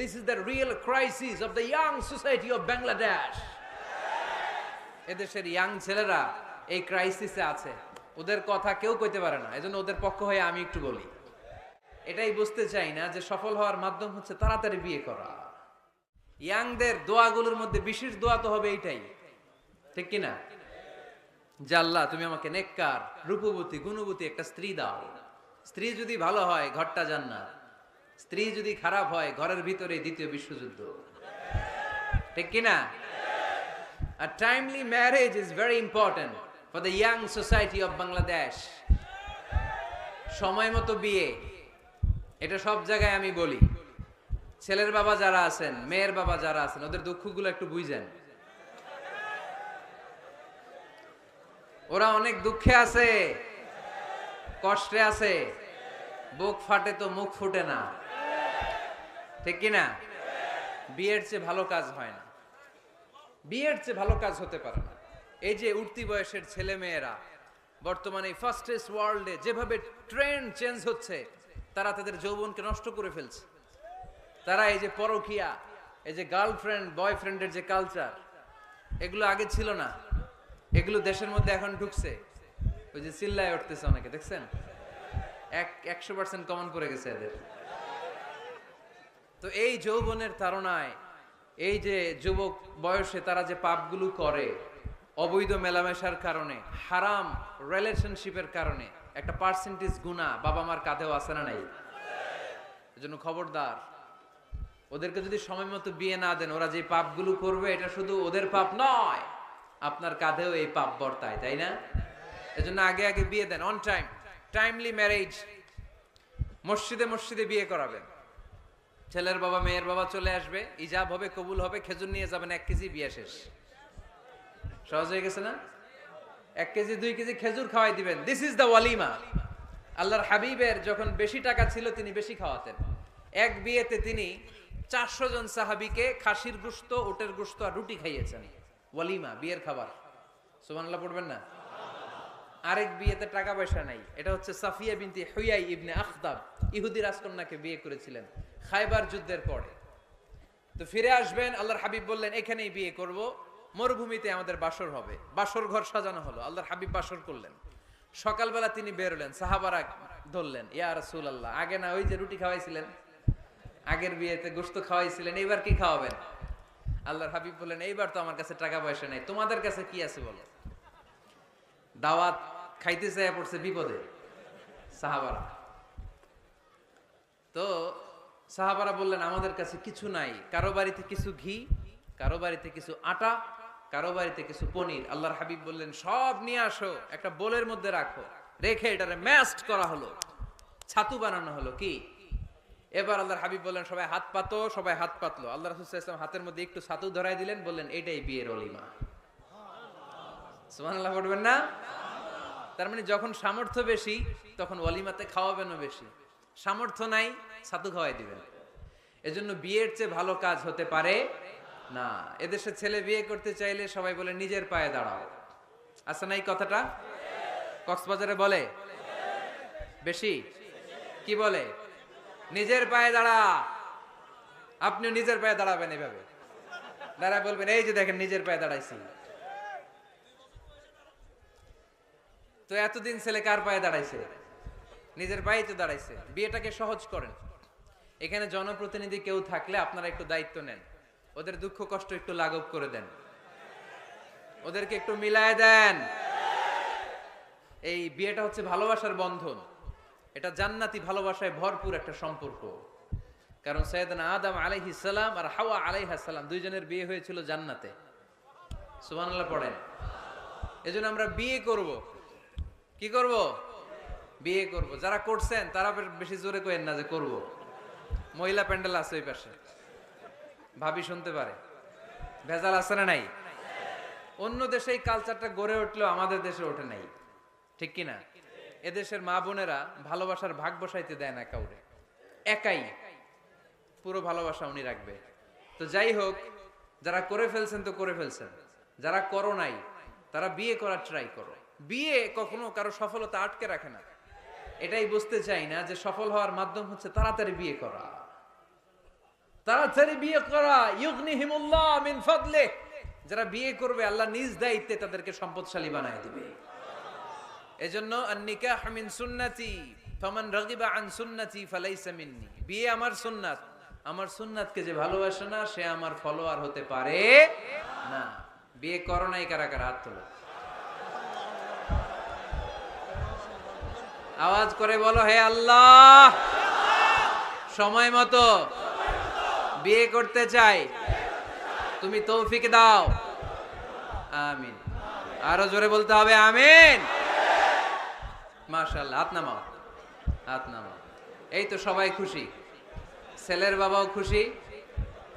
This is the real crisis of the young society of Bangladesh এদেশের young ছেলেরা এই ক্রাইসিসে আছে। ওদের কথা কেউ কইতে পারে না। এজন্য ওদের পক্ষ হয়ে আমি একটু বলি। এটাই বুঝতে চাই না যে সফল হওয়ার মাধ্যম হচ্ছে তাড়াতাড়ি বিয়ে করা। ইয়াংদের দোয়াগুলোর মধ্যে বিশেষ দোয়া তো হবে এইটাই। ঠিক কি না? যে আল্লাহ, তুমি আমাকে নেককার, রূপবতী, গুণবতী একটা স্ত্রী দাও। স্ত্রী যদি ভালো হয়, ঘরটা জান্নাত। স্ত্রী যদি খারাপ হয়, ঘরের ভিতরে দ্বিতীয় বিশ্বযুদ্ধ। ঠিক কি না A timely marriage is very important for the young society of Bangladesh. সময় মতো বিয়ে, এটা সব জায়গায় আমি বলি। ছেলের বাবা যারা আছেন, মেয়ের বাবা যারা আছেন, ওদের দুঃখগুলো একটু বুঝেন। ওরা অনেক দুঃখে আছে, কষ্টে আছে, বুক ফাটে তো মুখ ফুটে না। ঠিক কি না? বিয়ের চেয়ে ভালো কাজ হয় না। বিয়ের চেয়ে ভালো কাজ হতে পারে না। এই যে উঠতি বয়সের ছেলে মেয়েরা, বর্তমানে ফার্স্টেস্ট ওয়ার্ল্ডে যেভাবে ট্রেন্ড চেঞ্জ হচ্ছে, তারা তাদের যৌবনকে নষ্ট করে ফেলছে। তারা এই যে পরকিয়া, এই যে গার্লফ্রেন্ড বয়ফ্রেন্ডের যে কালচার এগুলো আগে ছিল না। এগুলো দেশের মধ্যে এখন ঢুকছে। ওই যে চিল্লায় উঠতেছে অনেকে, দেখছেন? এক, একশো পার্সেন্ট কমন করে গেছে এদের। তো এই যৌবনের তাড়নায়, এই যে যুবক বয়সে তারা যে পাপগুলো করে, অবৈধ মেলামেশার কারণে, হারাম রিলেশনশিপের কারণে, একটা পার্সেন্টেজ গুণা বাবা মার কাঁধেও আসে না নাই? এজন্য খবরদার, ওদেরকে যদি সময় মতো বিয়ে না দেন, ওরা যে পাপগুলো করবে, এটা শুধু ওদের পাপ নয়, আপনার কাঁধেও এই পাপ বর্তায়, তাই না? এজন্য আগে আগে বিয়ে দেন অন টাইম টাইমলি ম্যারেজ মসজিদে মসজিদে বিয়ে করাবেন। ছেলের বাবা, মেয়ের বাবা চলে আসবে, ইজাব হবে, কবুল হবে, খেজুর নিয়ে যাবেন, এক কেজি বিয়ে শেষ। সহজ হয়ে গেছে না? এক কেজি, দুই কেজি খেজুর খাওয়াই দিবেন। দিস ইজ দ্য ওয়ালিমা আল্লাহর হাবিবের যখন বেশি টাকা ছিল, তিনি বেশি খাওয়াতেন। এক বিয়েতে তিনি চারশো জন সাহাবিকে খাসির গুস্ত, ওটের গুস্ত আর রুটি খাইয়েছেন। ওয়ালিমা, বিয়ের খাবার। সুবহানাল্লাহ, পড়বেন না? আরেক বিয়েতে টাকা পয়সা নাই। এটা হচ্ছে সাফিয়া বিনতি হুয়াই ইবনে আখতাব। ইহুদি রাজকন্যাকে বিয়ে করেছিলেন। খাইবার যুদ্ধের পরে। তো ফিরে আসবেন, আল্লাহর হাবিব বললেন, এখানেই বিয়ে করব। মরুভূমিতে আমাদের বাসর হবে। বাসর ঘর সাজানো হলো। আল্লাহর হাবিব বাসর করলেন। সকালবেলা তিনি বেরোলেন সাহাবারা ধরলেন, ইয়া রাসূল আল্লাহ আগে না ওই যে রুটি খাওয়াইছিলেন? আগের বিয়েতে গোস্ত খাওয়াইছিলেন, এইবার কি খাওয়াবেন? আল্লাহর হাবিব বললেন, এইবার তো আমার কাছে টাকা পয়সা নেই। তোমাদের কাছে কি আছে বলো? দাওয়াত খাইতে চাই পড়ছে বিপদে। সাহাবারা। তো সাহাবারা বললেন, আমাদের কাছে কিছু নাই। কারও বাড়িতে কিছু ঘি, কারও বাড়িতে কিছু আটা, কারও বাড়িতে কিছু পনির। আল্লাহর হাবিব বললেন, সব নিয়ে আসো, একটা বোলের মধ্যে রাখো, রেখে এটারে ম্যাস্ট করা হলো, ছাতু বানানো হলো, কি? এবার আল্লাহর হাবিব বললেন, সবাই হাত পাতো, সবাই হাত পাতলো। আল্লাহ রসুল ইসলাম হাতের মধ্যে একটু ছাতু ধরাই দিলেন, বললেন, এটাই বিয়ের অলিমা। সুবহানাল্লাহ পড়বেন না? তার মানে যখন সামর্থ্য বেশি, তখন ওয়ালিমাতে খাওয়াবেনও বেশি। সামর্থ্য নাই, ছাতু খাওয়াই দিবেন। এজন্য বিয়ের চেয়ে ভালো কাজ হতে পারে না। এদেশে ছেলে বিয়ে করতে চাইলে সবাই বলে, নিজের পায়ে দাঁড়াও। আছে না এই কথাটা? কক্সবাজারে বলে? বেশি? কি বলে? নিজের পায়ে দাঁড়া। আপনিও নিজের পায়ে দাঁড়াবেন এভাবে। দাঁড়ায় বলবেন, এই যে দেখেন, নিজের পায়ে দাঁড়াইছি। তো এতদিন ছেলে কার পায়ে দাঁড়াইছে? নিজের পায়ে তো দাঁড়াইছে। বিয়েটাকে সহজ করেন। এখানে জনপ্রতিনিধি কেউ থাকলে আপনারা একটু দায়িত্ব নেন। ওদের দুঃখ কষ্ট একটু লাঘব করে দেন। ওদেরকে একটু মিলায় দেন। এই বিয়েটা হচ্ছে ভালোবাসার বন্ধন। এটা জান্নাতি ভালোবাসায় ভরপুর একটা সম্পর্ক। কারণ সৈয়দনা আদম আলাইহিস সালাম আর হাওয়া আলাইহিস সালাম দুইজনের বিয়ে হয়েছিল জান্নাতে। সুবহানাল্লাহ পড়েন। এজন্য আমরা বিয়ে করব। কি করব? বিয়ে করব। যারা করছেন, তারা বেশি জোরে কইেন না যে করব। মহিলা প্যান্ডেল আছে ওই পাশে। ভাবি শুনতে পারে। ভেজাল আছে না নাই? অন্য দেশে এই কালচারটা গড়ে উঠলেও আমাদের দেশে ওঠে নাই। ঠিক কি না এদেশের মা বোনেরা ভালোবাসার ভাগ বসাইতে দেয় না কাউরে। একাই। পুরো ভালোবাসা উনি রাখবে। তো যাই হোক, যারা করে ফেলছেন তো করে ফেলছেন। যারা করো নাই, তারা বিয়ে করার ট্রাই করো। বিয়ে কখনো কারও সফলতা আটকে রাখে না। এটাই বুঝতে চাই না যে সফল হওয়ার মাধ্যম হচ্ছে তাড়াতাড়ি বিয়ে করা। তাড়াতাড়ি বিয়ে করা, ইউগনিহিমুল্লাহ মিন ফাদলে যারা বিয়ে করবে, আল্লাহ নিজ দায়িত্বে তাদেরকে সম্পদশালী বানায় দিবে। এজন্য আন-নিকাহ মিন সুন্নতি, ফামান রাগিবা আন সুন্নতি ফালাইসা মিন্নি। বিয়ে আমার সুন্নাত। আমার সুন্নাতকে যে ভালোবাসে না, সে আমার ফলোয়ার হতে পারে না। বিয়ে করো নাই কারা কারা, হাত তোলো। আওয়াজ করে বলো, হে আল্লাহ। সময় মতো বিয়ে করতে চাই। তুমি তৌফিক দাও। আমিন। আরও জোরে বলতে হবে, আমিন। মাশাআল্লাহ, হাত নামাও হাত নামাও। এই তো সবাই খুশি। ছেলের বাবাও খুশি,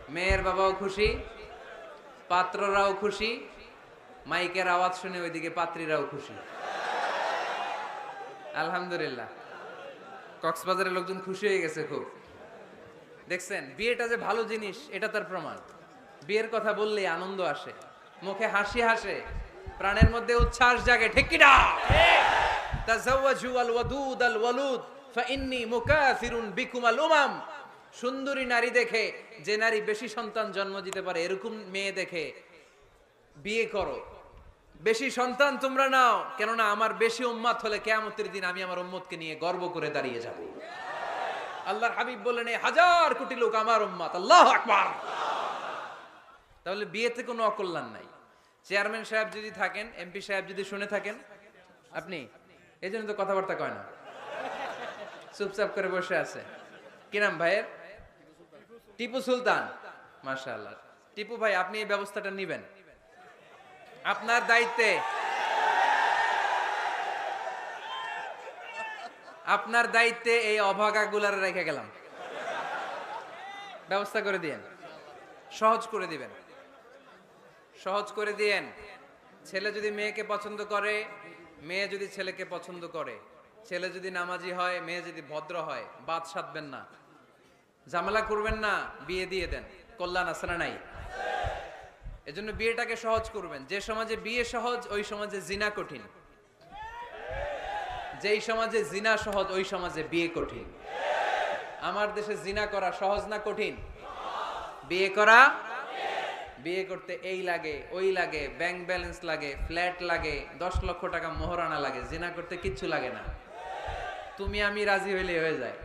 মেয়ের বাবাও খুশি, পাত্ররাও খুশি, মাইকের আওয়াজ শুনে ওইদিকে পাত্রীরাও খুশি। আলহামদুলিল্লাহ। কক্সবাজারের লোকজন খুশি হয়ে গেছে খুব। দেখছেন, বিয়েটা যে ভালো জিনিস, এটা তার প্রমাণ। বিয়ের কথা বললেই আনন্দ আসে, মুখে হাসি হাসে, প্রাণের মধ্যে উচ্ছ্বাস জাগে, ঠিক কিনা? তাজাওয়াজু আল ওয়াদুদ আল ওয়ালুদ, ফাইন্নি মুকাসিরুন বিকুম আল উমাম। সুন্দরী নারী দেখে, যে নারী বেশি সন্তান জন্ম দিতে পারে, এরকম মেয়ে দেখে বিয়ে করো। বেশি সন্তান তোমরা নাও, কেননা আমার বেশি উম্মাত হলে কেয়ামতের দিন আমি আমার উম্মতকে নিয়ে গর্ব করে দাঁড়িয়ে যাব। আল্লাহর হাবিব বললেন, এই হাজার কোটি লোক আমার উম্মাত, আল্লাহ আকবার! তাহলে বিয়েতে কোনো অকল্যাণ নাই। চেয়ারম্যান সাহেব যদি থাকেন, এমপি সাহেব যদি শুনে থাকেন, আপনি, এই জন্য তো কথাবার্তা কয় না। চুপচাপ করে বসে আছে। কি নাম ভাইয়ের? টিপু সুলতান। মাশাআল্লাহ। টিপু ভাই, আপনি এই ব্যবস্থাটা নিবেন? আপনার দায়িত্বে। আপনার দায়িত্বে এই অভাগা গুলার রেখে গেলাম। ব্যবস্থা করে দিয়েন। সহজ করে দিবেন। সহজ করে দিয়েন। ছেলে যদি মেয়েকে পছন্দ করে, মেয়ে যদি ছেলেকে পছন্দ করে, ছেলে যদি নামাজি হয়, মেয়ে যদি ভদ্র হয়, বাদ সাধবেন না। ঝামেলা করবেন না, বিয়ে দিয়ে দেন। কল্যাণ আসরা নাই? এজন্য বিয়েটাকে সহজ করবেন। যে সমাজে বিয়ে সহজ, ওই সমাজে জিনা কঠিন। যেই সমাজে জিনা সহজ, ওই সমাজে বিয়ে কঠিন। আমার দেশে জিনা করা সহজ না কঠিন? বিয়ে করা? বিয়ে করতে এই লাগে, ওই লাগে, ব্যাংক ব্যালেন্স লাগে, ফ্ল্যাট লাগে, দশ লক্ষ টাকা মোহরানা লাগে, জিনা করতে কিচ্ছু লাগে না। তুমি আমি রাজি হইলে হয়ে যায়।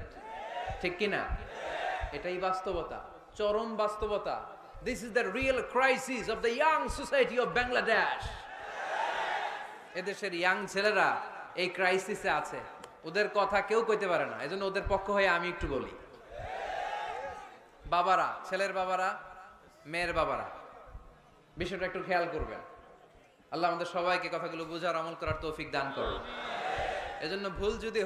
ঠিক কি না এটাই বাস্তবতা। চরম বাস্তবতা। This is the real crisis of the young society of Bangladesh এদেশের ইয়াং ছেলেরা এই ক্রাইসিসে আছে। ওদের কথা কেউ কইতে পারে না। এজন্য ওদের পক্ষ হয়ে আমি একটু বলি। বাবারা, ছেলের বাবারা, মেয়ের বাবারা, বিষয়টা একটু খেয়াল করবেন। আল্লাহ আমাদের সবাইকে কথাগুলো বোঝার আমল করার তৌফিক দান করুন। এজন্য ভুল যদি